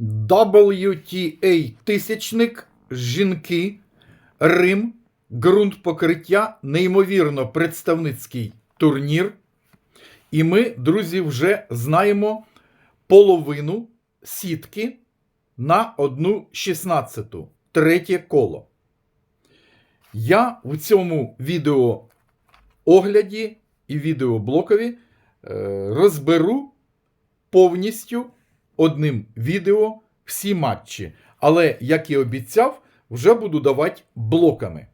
WTA тисячник, жінки, Рим, ґрунт покриття, неймовірно представницький турнір. І ми, друзі, вже знаємо половину сітки на одну 16 третє коло. Я в цьому відео огляді і відеоблокові е, розберу повністю одним відео всі матчі. Але, як і обіцяв, вже буду давати блоками.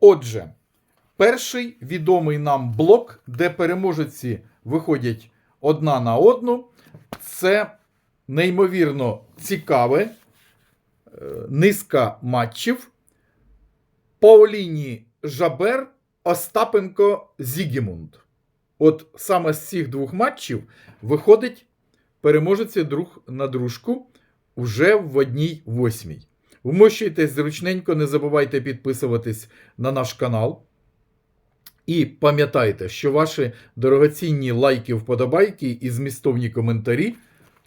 Отже, перший відомий нам блок, де переможці виходять одна на одну, це неймовірно цікаве е, низка матчів. Пауліні Жабер, Остапенко Зігімунд. От саме з цих двох матчів виходить переможеться друг на дружку вже в одній восьмій. Вмощуйтесь зручненько, не забувайте підписуватись на наш канал. І пам'ятайте, що ваші дорогоцінні лайки, вподобайки і змістовні коментарі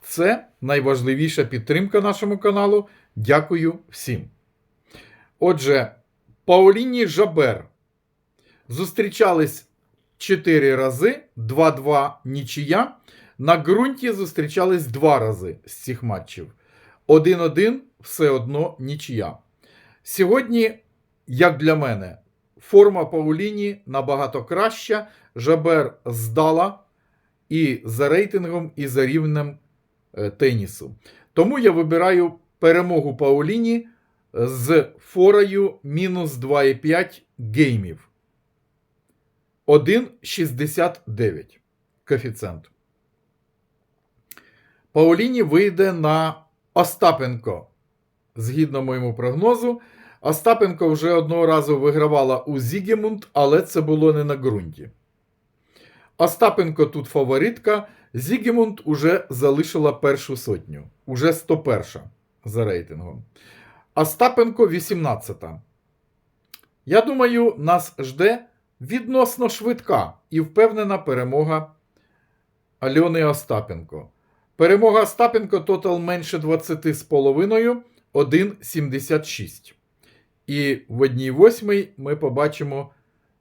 це найважливіша підтримка нашому каналу. Дякую всім. Отже, Пауліні Жабер зустрічались 4 рази, 2-2 нічия. На ґрунті зустрічались 2 рази з цих матчів. 1-1 все одно нічия. Сьогодні, як для мене, форма Пауліні набагато краща. Жабер здала і за рейтингом, і за рівнем е, тенісу. Тому я вибираю перемогу Пауліні з форою мінус 2,5 геймів. 1,69 коефіцієнт. Пауліні вийде на Остапенко. Згідно моєму прогнозу, Остапенко вже одного разу вигравала у Зігемунд, але це було не на ґрунті. Остапенко тут фаворитка. Зігемунд уже залишила першу сотню. Уже 101 за рейтингом. Остапенко 18. Я думаю, нас жде відносно швидка і впевнена перемога Альони Остапенко. Перемога Остапенко тотал менше 20,5, 1,76. І в одній восьмій ми побачимо,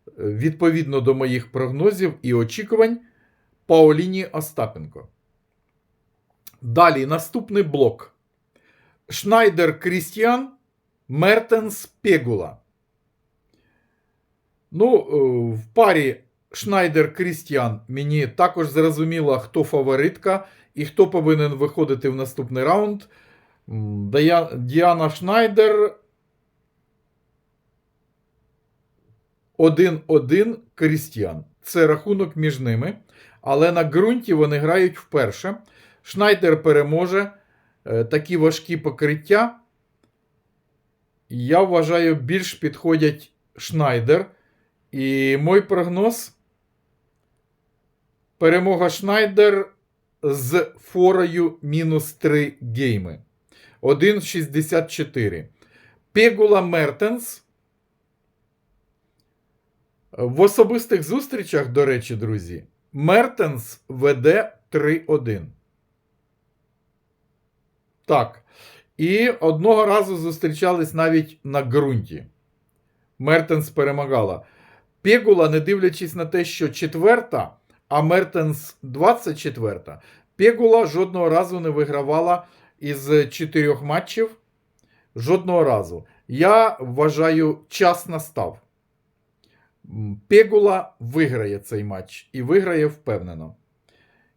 е, відповідно до моїх прогнозів і очікувань, Паоліні Остапенко. Далі наступний блок. Шнайдер Крістіан, Мертенс Пегула. Ну, е, в парі Шнайдер Крістіан мені також зрозуміло, хто фаворитка і хто повинен виходити в наступний раунд. Діана Шнайдер 1-1 Крістіан. Це рахунок між ними. Але на ґрунті вони грають вперше. Шнайдер переможе. Е, Такі важкі покриття. Я вважаю, більш підходять Шнайдер. І мой прогноз: перемога Шнайдер з форою мінус 3 гейми. 1,64. Пегула Мертенс. В особистих зустрічах, до речі, друзі, Мертенс веде 3-1. Так. І одного разу зустрічались навіть на ґрунті. Мертенс перемагала. Пегула, не дивлячись на те, що четверта, а Мертенс 24. Пегула жодного разу не вигравала із чотирьох матчів. Жодного разу. Я вважаю, час настав. Пегула виграє цей матч і виграє впевнено.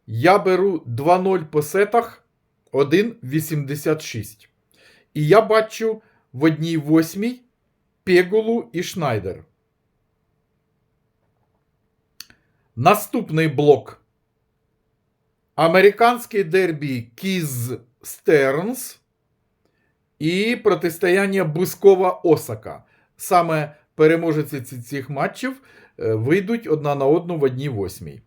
Я беру 2-0 по сетах 1,86. І я бачу в одній восьмій Пегулу і Шнайдер. Наступний блок. Американський дербі Кіз Стернс і протистояння Бускова Осака. Саме переможці цих матчів е, вийдуть одна на одну в одній восьмій.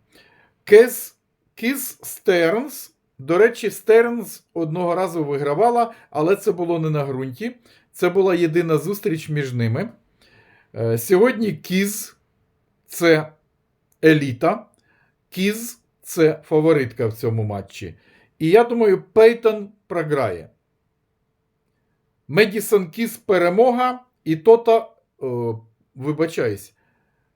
Кез, Кіз Стернс, до речі, Стернс одного разу вигравала, але це було не на ґрунті. Це була єдина зустріч між ними. Е, Сьогодні Кіз це еліта. Кіз це фаворитка в цьому матчі. І я думаю, Пейтон програє. Медісон Кіс перемога і Тота. О, вибачаюсь.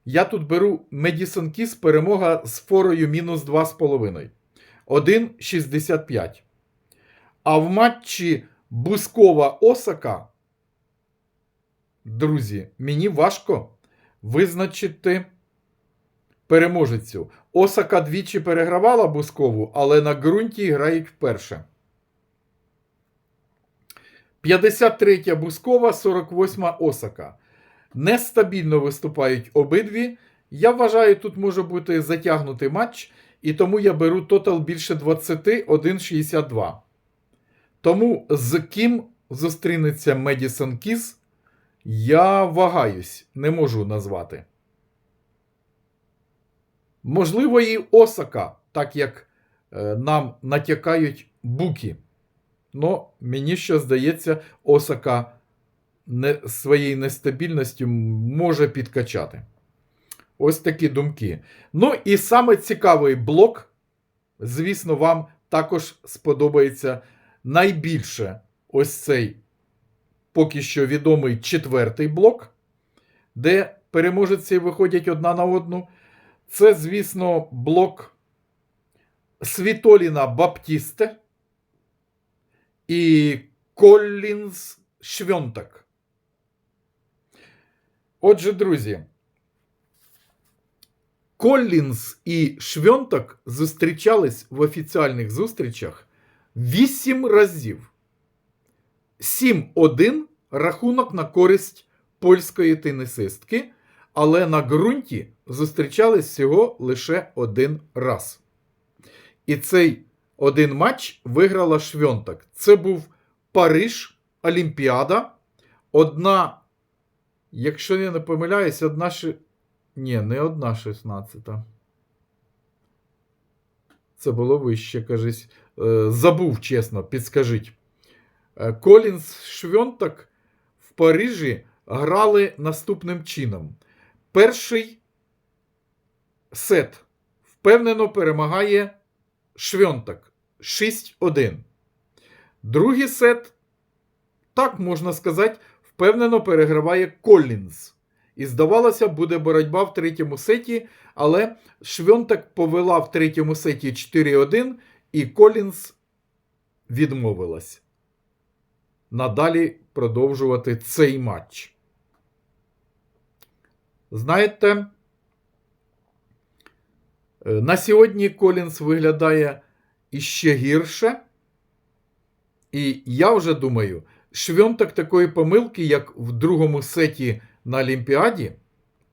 Я тут беру Медісон Кіс перемога з форою мінус 2,5. 1,65. А в матчі Бускова Осака, друзі, мені важко визначити переможецю. Осака двічі перегравала Бускову, але на ґрунті грають вперше. 53 Бускова, 48 Осака. Нестабільно виступають обидві. Я вважаю, тут може бути затягнутий матч, і тому я беру тотал більше 20 1,62. Тому з ким зустрінеться Медісон Кіс, я вагаюсь, не можу назвати. Можливо, і Осака, так як е, нам натякають буки. Но мені що здається, Осака не, своєю нестабільністю може підкачати. Ось такі думки. Ну і саме цікавий блок, звісно, вам також сподобається найбільше ось цей поки що відомий четвертий блок, де переможці виходять одна на одну. Це, звісно, блок Світоліна Баптісте і Коллінз Швьонтак. Отже, друзі, Коллінз і Швьонтак зустрічались в офіціальних зустрічах 8 разів. 7-1 рахунок на користь польської тенісистки, але на ґрунті зустрічались всього лише один раз. І цей один матч виграла Швьонтак. Це був Париж, Олімпіада. Одна, якщо я не помиляюсь, одна ще. Ні, не одна 16. Це було вище, кажись. Е, Забув, чесно, підскажіть. Е, Колінс Швьонтак в Парижі грали наступним чином. Перший сет впевнено перемагає Швьонтак 6-1. Другий сет, так можна сказати, впевнено переграває Коллінз. І здавалося, буде боротьба в третьому сеті, але Швьонтак повела в третьому сеті 4-1, і Коллінз відмовилась надалі продовжувати цей матч. Знаєте, е, на сьогодні Колінс виглядає іще гірше. І я вже думаю, Швьонтак такої помилки, як в другому сеті на Олімпіаді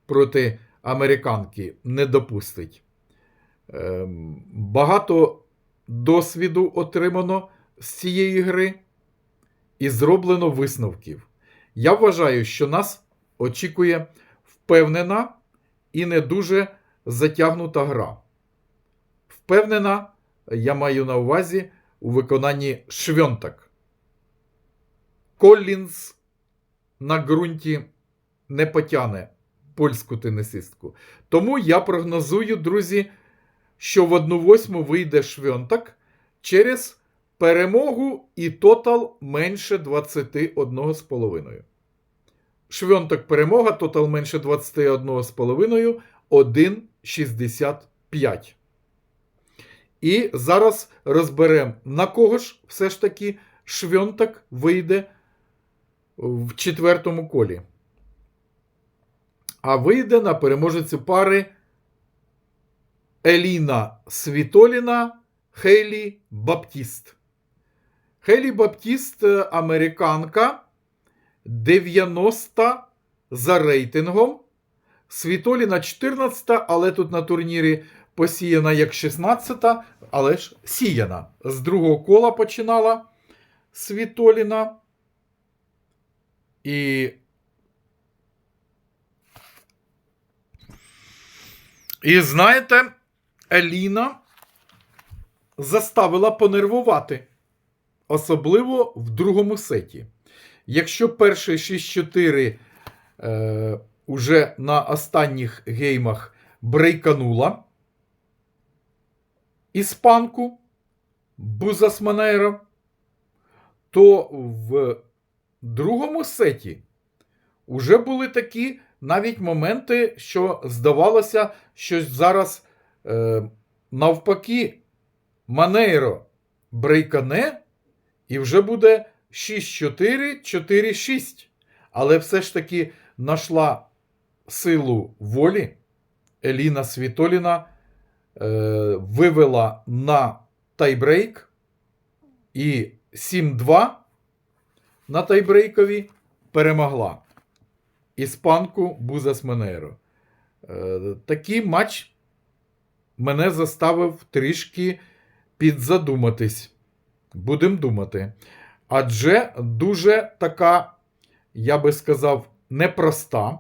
проти американки, не допустить. Ем, Багато досвіду отримано з цієї гри і зроблено висновків. Я вважаю, що нас очікує впевнена і не дуже затягнута гра. Впевнена, я маю на увазі у виконанні Швьонтак. Коллінз на ґрунті не потяне польську тенісистку. Тому я прогнозую, друзі, що в 1-8 вийде Швьонтак через перемогу і тотал менше 21,5. Швьонтак перемога, тотал менше 21,5, 1,65. І зараз розберемо, на кого ж все ж таки Швьонтак вийде в четвертому колі. А вийде на переможецю пари Еліна Світоліна Хейлі Баптіст. Хейлі Баптіст е, американка 90 за рейтингом. Світоліна 14, але тут на турнірі посіяна як 16, але ж сіяна. З другого кола починала Світоліна. І. І знаєте, Еліна заставила понервувати. Особливо в другому сеті. Якщо перший 6-4 е, уже на останніх геймах брейканула іспанку Бузасманейро, то в другому сеті вже були такі навіть моменти, що здавалося, що зараз е, навпаки Манейро брейкане, і вже буде 6-4, 4-6. Але все ж таки знайшла силу волі. Еліна Світоліна е, вивела на тайбрейк і 7-2 на тайбрейкові перемогла іспанку Бузас Менейро. Е, такий матч мене заставив трішки підзадуматись. Будемо думати. Адже дуже така, я би сказав, непроста,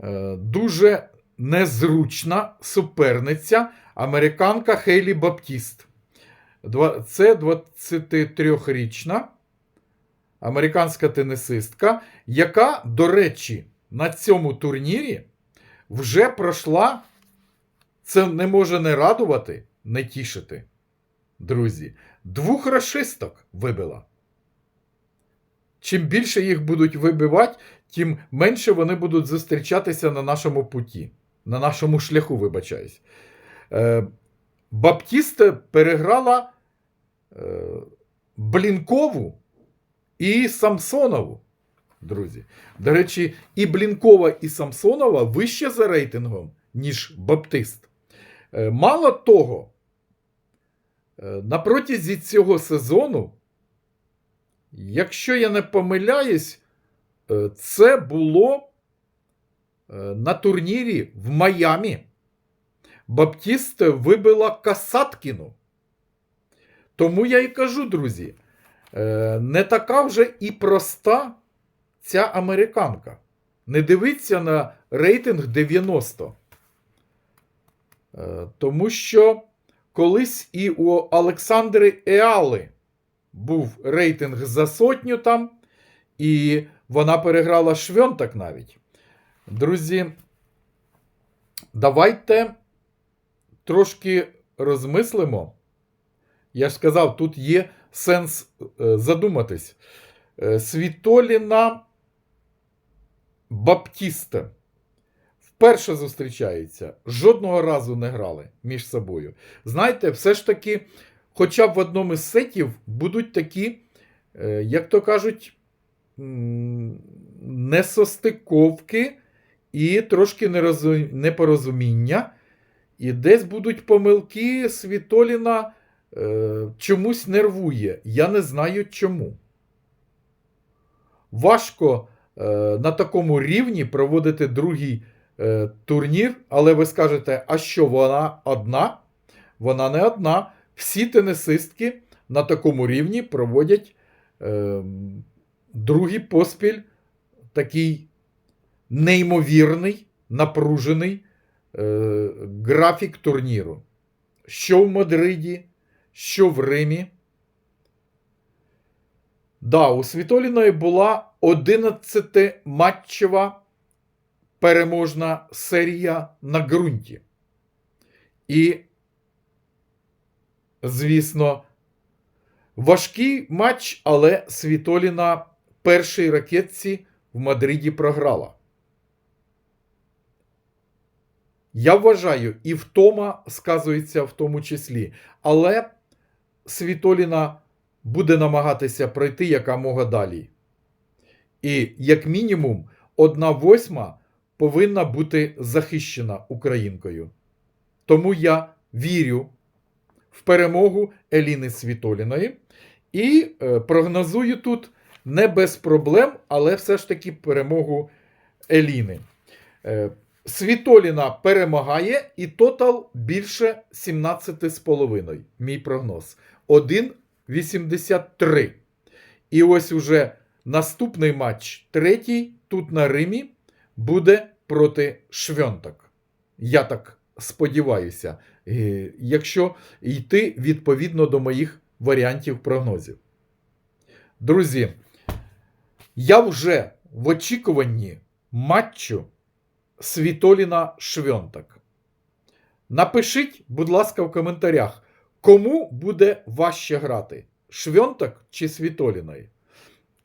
е, дуже незручна суперниця американка Хейлі Баптіст. Це 23-річна американська тенісистка, яка, до речі, на цьому турнірі вже пройшла. Це не може не радувати, не тішити. Друзі, двох расисток вибила. Чим більше їх будуть вибивати, тим менше вони будуть зустрічатися на нашому путі, на нашому шляху, вибачаюсь. Е, Баптіста переграла е, Блінкову і Самсонову. Друзі. До речі, і Блінкова, і Самсонова вище за рейтингом, ніж Баптист. Е, Мало того, на протязі цього сезону, якщо я не помиляюсь, е, це було е, на турнірі в Майамі. Баптіст вибила Касаткіну. Тому я і кажу, друзі, е, не така вже і проста ця американка. Не дивіться на рейтинг 90. Е, Тому що колись і у Олександри Еали був рейтинг за сотню там, і вона переграла Швьонтак навіть. Друзі, давайте трошки розмислимо. Я ж сказав, тут є сенс е, задуматись. Е, Світоліна Баптіста вперше зустрічаються, жодного разу не грали між собою. Знаєте, все ж таки, хоча б в одному із сетів будуть такі, е, як то кажуть, несостиковки і трошки непорозуміння. І десь будуть помилки, Світоліна е, чомусь нервує. Я не знаю чому. Важко е, на такому рівні проводити другий е, турнір, але ви скажете, а що вона одна? Вона не одна. Всі тенісистки на такому рівні проводять е, другий поспіль такий неймовірний, напружений е, графік турніру. Що в Мадриді, що в Римі. Да, у Світоліної була 11-матчева переможна серія на ґрунті. І, звісно, важкий матч, але Світоліна першій ракетці в Мадриді програла. Я вважаю, і втома сказується в тому числі. Але Світоліна буде намагатися пройти якомога далі. І, як мінімум, одна восьма повинна бути захищена українкою. Тому я вірю в перемогу Еліни Світоліної і е, прогнозую тут не без проблем, але все ж таки перемогу Еліни. Е, Світоліна перемагає, і тотал більше 17,5. Мій прогноз. 1,83. І ось уже наступний матч, третій, тут на Римі, буде проти Швьонтак. Я так сподіваюся, якщо йти відповідно до моїх варіантів прогнозів. Друзі, я вже в очікуванні матчу Світоліна Швьонтак. Напишіть, будь ласка, в коментарях, кому буде важче грати: Швьонтак чи Світоліною.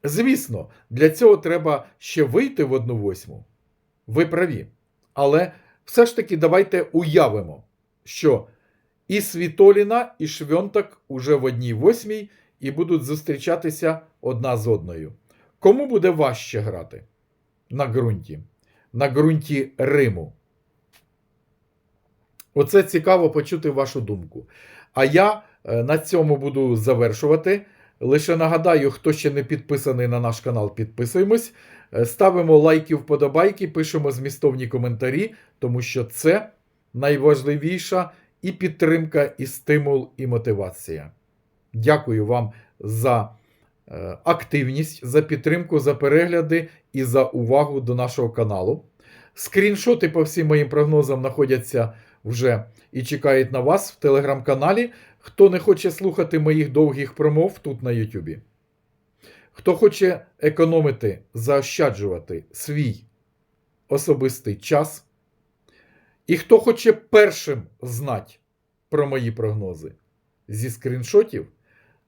Звісно, для цього треба ще вийти в одну восьму. Ви праві. Але все ж таки давайте уявимо, що і Світоліна, і Швьонтак уже в одній восьмій і будуть зустрічатися одна з одною. Кому буде важче грати на ґрунті? На ґрунті Риму. Оце цікаво почути вашу думку. А я е, на цьому буду завершувати. Лише нагадаю, хто ще не підписаний на наш канал, підписуємось. Е, Ставимо лайки, вподобайки, пишемо змістовні коментарі, тому що це найважливіша і підтримка, і стимул, і мотивація. Дякую вам за е, активність, за підтримку, за перегляди і за увагу до нашого каналу. Скріншоти по всім моїм прогнозам знаходяться вже і чекають на вас в телеграм-каналі. Хто не хоче слухати моїх довгих промов тут на Ютубі. Хто хоче економити, заощаджувати свій особистий час. І хто хоче першим знати про мої прогнози зі скріншотів,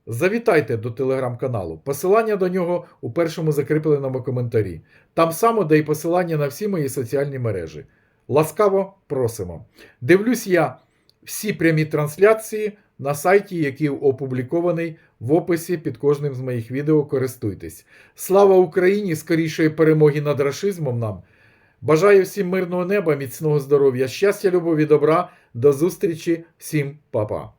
завітайте до телеграм-каналу. Посилання до нього у першому закріпленому коментарі. Там само, де і посилання на всі мої соціальні мережі. Ласкаво просимо. Дивлюсь я всі прямі трансляції на сайті, який опублікований в описі під кожним з моїх відео. Користуйтесь. Слава Україні! Скорішої перемоги над рашизмом нам! Бажаю всім мирного неба, міцного здоров'я, щастя, любові, добра. До зустрічі, всім па-па.